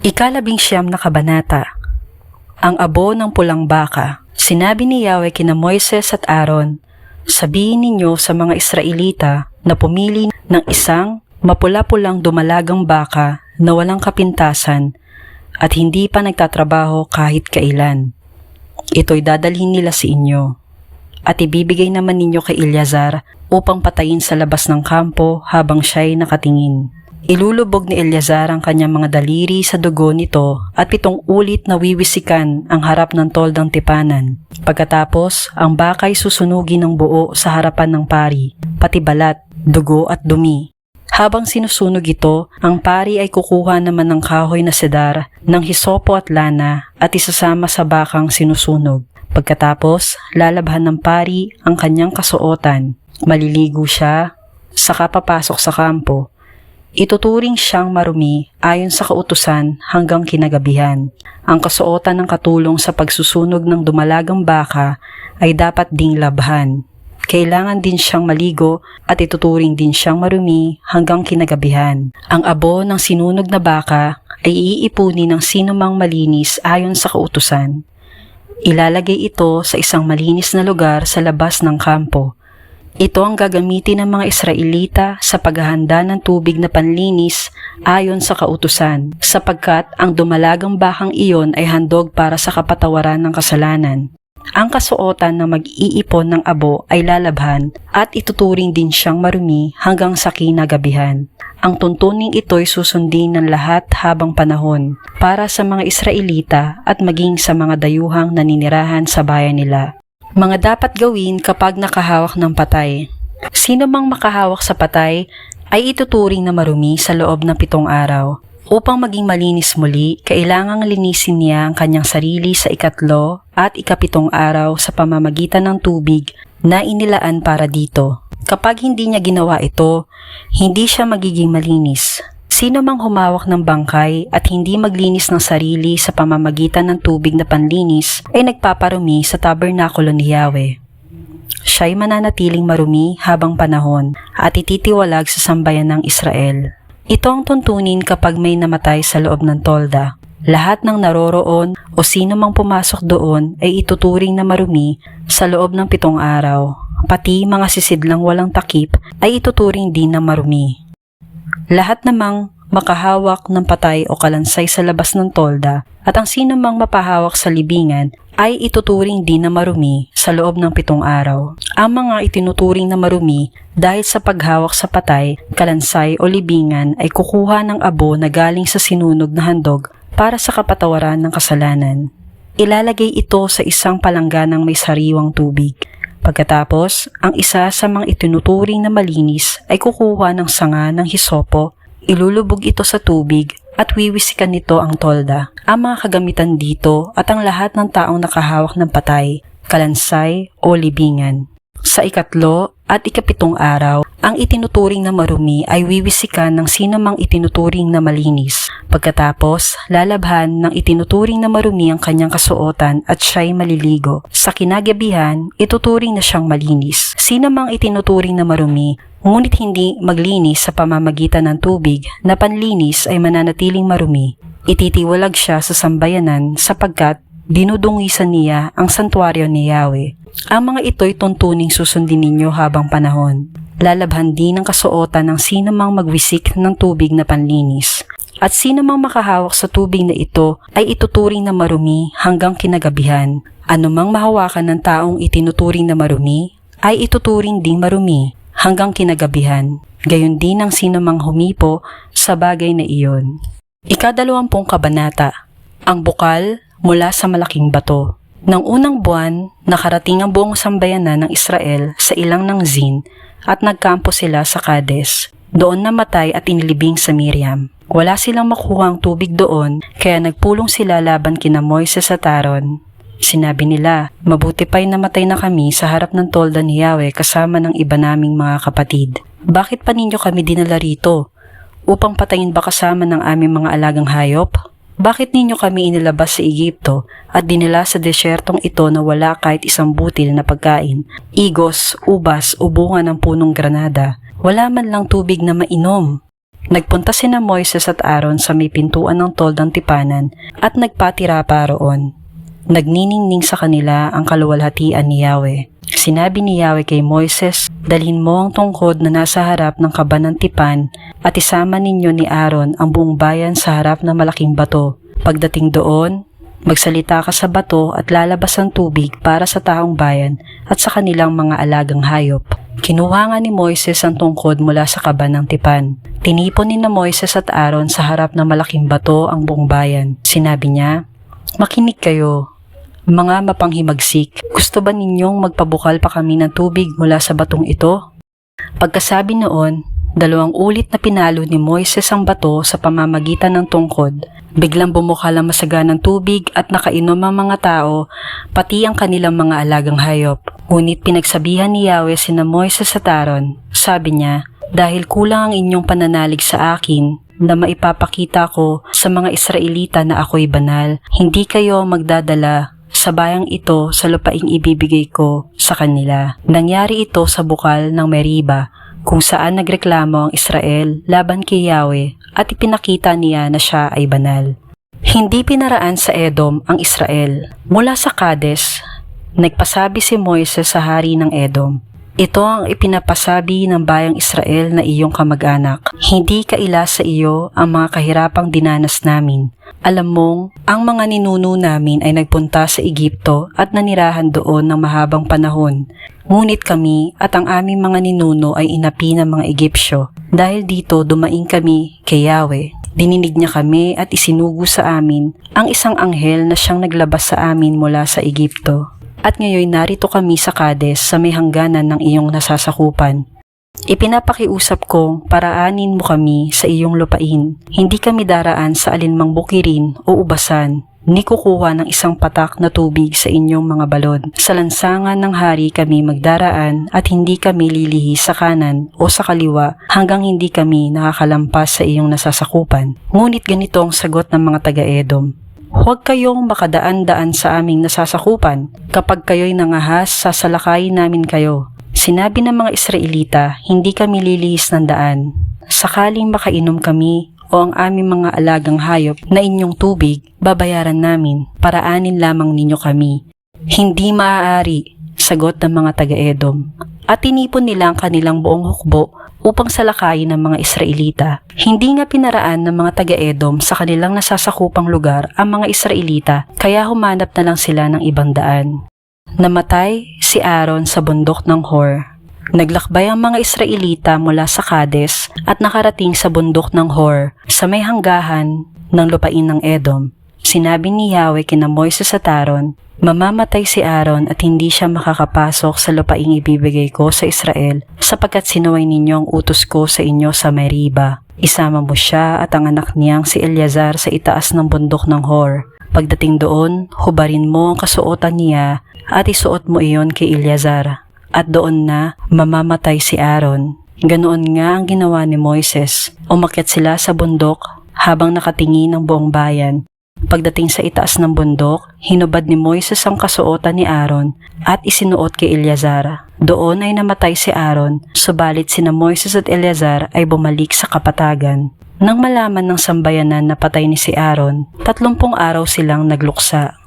Ikalabing siyam na kabanata Ang abo ng pulang baka Sinabi ni Yahweh kina Moises at Aaron, Sabihin ninyo sa mga Israelita na pumili ng isang mapula-pulang dumalagang baka na walang kapintasan at hindi pa nagtatrabaho kahit kailan. Ito'y dadalhin nila sa inyo at ibibigay naman ninyo kay Eleazar upang patayin sa labas ng kampo habang siya'y nakatingin. Ilulubog ni Eleazar ang kanyang mga daliri sa dugo nito at pitong ulit na wiwisikan ang harap ng toldang tipanan. Pagkatapos, ang bakay susunugin ng buo sa harapan ng pari, pati balat, dugo at dumi. Habang sinusunog ito, ang pari ay kukuha naman ng kahoy na sedar, ng hisopo at lana at isasama sa bakang sinusunog. Pagkatapos, lalabhan ng pari ang kanyang kasuotan. Maliligo siya, saka papasok sa kampo. Ituturing siyang marumi ayon sa kautusan hanggang kinagabihan. Ang kasuotan ng katulong sa pagsusunog ng dumalagang baka ay dapat ding labhan. Kailangan din siyang maligo at ituturing din siyang marumi hanggang kinagabihan. Ang abo ng sinunog na baka ay iipunin ng sinumang malinis ayon sa kautusan. Ilalagay ito sa isang malinis na lugar sa labas ng kampo. Ito ang gagamitin ng mga Israelita sa paghahanda ng tubig na panlinis ayon sa kautusan, sapagkat ang dumalagang bakang iyon ay handog para sa kapatawaran ng kasalanan. Ang kasuotan na mag-iipon ng abo ay lalabhan at ituturing din siyang marumi hanggang sa kinagabihan. Ang tuntuning ito'y susundin ng lahat habang panahon para sa mga Israelita at maging sa mga dayuhang naninirahan sa bayan nila. Mga dapat gawin kapag nakahawak ng patay. Sino mang makahawak sa patay ay ituturing na marumi sa loob ng pitong araw. Upang maging malinis muli, kailangang linisin niya ang kanyang sarili sa ikatlo at ikapitong araw sa pamamagitan ng tubig na inilaan para dito. Kapag hindi niya ginawa ito, hindi siya magiging malinis. Sino mang humawak ng bangkay at hindi maglinis ng sarili sa pamamagitan ng tubig na panlinis ay nagpaparumi sa tabernakulo ni Yahweh. Siya'y mananatiling marumi habang panahon at ititiwalag sa sambayan ng Israel. Ito ang tuntunin kapag may namatay sa loob ng tolda. Lahat ng naroroon o sino mang pumasok doon ay ituturing na marumi sa loob ng pitong araw. Pati mga sisidlang walang takip ay ituturing din na marumi. Lahat namang makahawak ng patay o kalansay sa labas ng tolda at ang sino mang mapahawak sa libingan ay ituturing din na marumi sa loob ng pitong araw. Ang mga itinuturing na marumi dahil sa paghawak sa patay, kalansay o libingan ay kukuha ng abo na galing sa sinunog na handog para sa kapatawaran ng kasalanan. Ilalagay ito sa isang palangganang may sariwang tubig. Pagkatapos, ang isa sa mga itinuturing na malinis ay kukuha ng sanga ng hisopo, ilulubog ito sa tubig at wiwisikan nito ang tolda. Ang mga kagamitan dito at ang lahat ng taong nakahawak ng patay, kalansay o libingan. Sa ikatlo at ikapitong araw, ang itinuturing na marumi ay wiwisikan ng sino mang itinuturing na malinis. Pagkatapos, lalabhan ng itinuturing na marumi ang kanyang kasuotan at siya'y maliligo. Sa kinagabihan, ituturing na siyang malinis. Sino mang itinuturing na marumi, ngunit hindi maglinis sa pamamagitan ng tubig na panlinis ay mananatiling marumi. Ititiwalag siya sa sambayanan sapagkat dinudungisan niya ang santuaryo ni Yahweh. Ang mga ito'y tuntuning susundin ninyo habang panahon. Lalabhan din ang kasuotan ng sino mang magwisik ng tubig na panlinis. At sino mang makahawak sa tubig na ito ay ituturing na marumi hanggang kinagabihan. Ano mang mahawakan ng taong itinuturing na marumi ay ituturing ding marumi hanggang kinagabihan. Gayon din ang sino mang humipo sa bagay na iyon. Ikadalawampung kabanata, ang bukal mula sa malaking bato. Nang unang buwan, nakarating ang buong sambayanan ng Israel sa ilang ng Zin at nagkampo sila sa Kades. Doon namatay at inilibing sa Miriam. Wala silang makuhang tubig doon kaya nagpulong sila laban kina Moises at Aaron. Sinabi nila, mabuti pa'y namatay na kami sa harap ng tolda ni Yahweh kasama ng iba naming mga kapatid. Bakit pa ninyo kami dinala rito? Upang patayin ba kasama ng aming mga alagang hayop? Bakit ninyo kami inilabas sa Egypto at dinala sa desyertong ito na wala kahit isang butil na pagkain, igos, ubas o bunga ng punong granada? Wala man lang tubig na mainom. Nagpunta sina Moises at Aaron sa may pintuan ng toldang tipanan at nagpatira pa roon. Nagniningning sa kanila ang kaluwalhatian ni Yahweh. Sinabi ni Yahweh kay Moises, Dalhin mo ang tungkod na nasa harap ng kaba ng tipan at isama ninyo ni Aaron ang buong bayan sa harap ng malaking bato. Pagdating doon, magsalita ka sa bato at lalabas ang tubig para sa taong bayan at sa kanilang mga alagang hayop. Kinuha nga ni Moises ang tungkod mula sa kaba ng tipan. Tinipon ni na Moises at Aaron sa harap ng malaking bato ang buong bayan. Sinabi niya, Makinig kayo, mga mapanghimagsik, gusto ba ninyong magpabukal pa kami ng tubig mula sa batong ito? Pagkasabi noon, dalawang ulit na pinalo ni Moises ang bato sa pamamagitan ng tungkod. Biglang bumukal ang masaganang tubig at nakainom ang mga tao, pati ang kanilang mga alagang hayop. Ngunit pinagsabihan ni Yahweh sina Moises at Aaron. Sabi niya, dahil kulang ang inyong pananalig sa akin, na maipapakita ko sa mga Israelita na ako'y banal, hindi kayo magdadala sa bayang ito sa lupaing ibibigay ko sa kanila. Nangyari ito sa bukal ng Meriba, kung saan nagreklamo ang Israel laban kay Yahweh at ipinakita niya na siya ay banal. Hindi pinaraan sa Edom ang Israel. Mula sa Kades, nagpasabi si Moises sa hari ng Edom, ito ang ipinapasabi ng bayang Israel na iyong kamag-anak. Hindi kaila sa iyo ang mga kahirapang dinanas namin. Alam mong, ang mga ninuno namin ay nagpunta sa Egipto at nanirahan doon ng mahabang panahon. Ngunit kami at ang aming mga ninuno ay inapi ng mga Egyptyo. Dahil dito dumaing kami kay Yahweh. Dininig niya kami at isinugo sa amin ang isang anghel na siyang naglabas sa amin mula sa Egipto. At ngayon narito kami sa Kades sa may hangganan ng iyong nasasakupan. Ipinapakiusap kong paraanin mo kami sa iyong lupain. Hindi kami daraan sa alinmang bukirin o ubasan, ni kukuha ng isang patak na tubig sa inyong mga balon. Sa lansangan ng hari kami magdaraan at hindi kami lilihi sa kanan o sa kaliwa hanggang hindi kami nakakalampas sa iyong nasasakupan. Ngunit ganito ang sagot ng mga taga-Edom. Huwag kayong makadaan-daan sa aming nasasakupan. Kapag kayo'y nangahas, sasalakayin namin kayo. Sinabi ng mga Israelita, hindi kami lilihis ng daan. Sakaling makainom kami o ang aming mga alagang hayop na inyong tubig, babayaran namin. Paraanin lamang ninyo kami. Hindi maaari, sagot ng mga taga-Edom. At tinipon nila ang kanilang buong hukbo upang salakayin ng mga Israelita. Hindi nga pinaraan ng mga taga-Edom sa kanilang nasasakupang lugar ang mga Israelita kaya humanap na lang sila ng ibang daan. Namatay si Aaron sa bundok ng Hor. Naglakbay ang mga Israelita mula sa Kades at nakarating sa bundok ng Hor sa may hanggahan ng lupain ng Edom. Sinabi ni Yahweh kina Moises at Aaron, Mamamatay si Aaron at hindi siya makakapasok sa lupaing ibibigay ko sa Israel sapagkat sinuway ninyo ang utos ko sa inyo sa Meriba. Isama mo siya at ang anak niyang si Eleazar sa itaas ng bundok ng Hor. Pagdating doon, hubarin mo ang kasuotan niya at isuot mo iyon kay Eleazar. At doon na mamamatay si Aaron. Ganoon nga ang ginawa ni Moises. Umakyat sila sa bundok habang nakatingin ang buong bayan Pagdating sa itaas ng bundok, hinubad ni Moises ang kasuotan ni Aaron at isinuot kay Eleazar. Doon ay namatay si Aaron, subalit sina Moises at Eleazar ay bumalik sa kapatagan. Nang malaman ng sambayanan na patay ni si Aaron, tatlumpong araw silang nagluksa.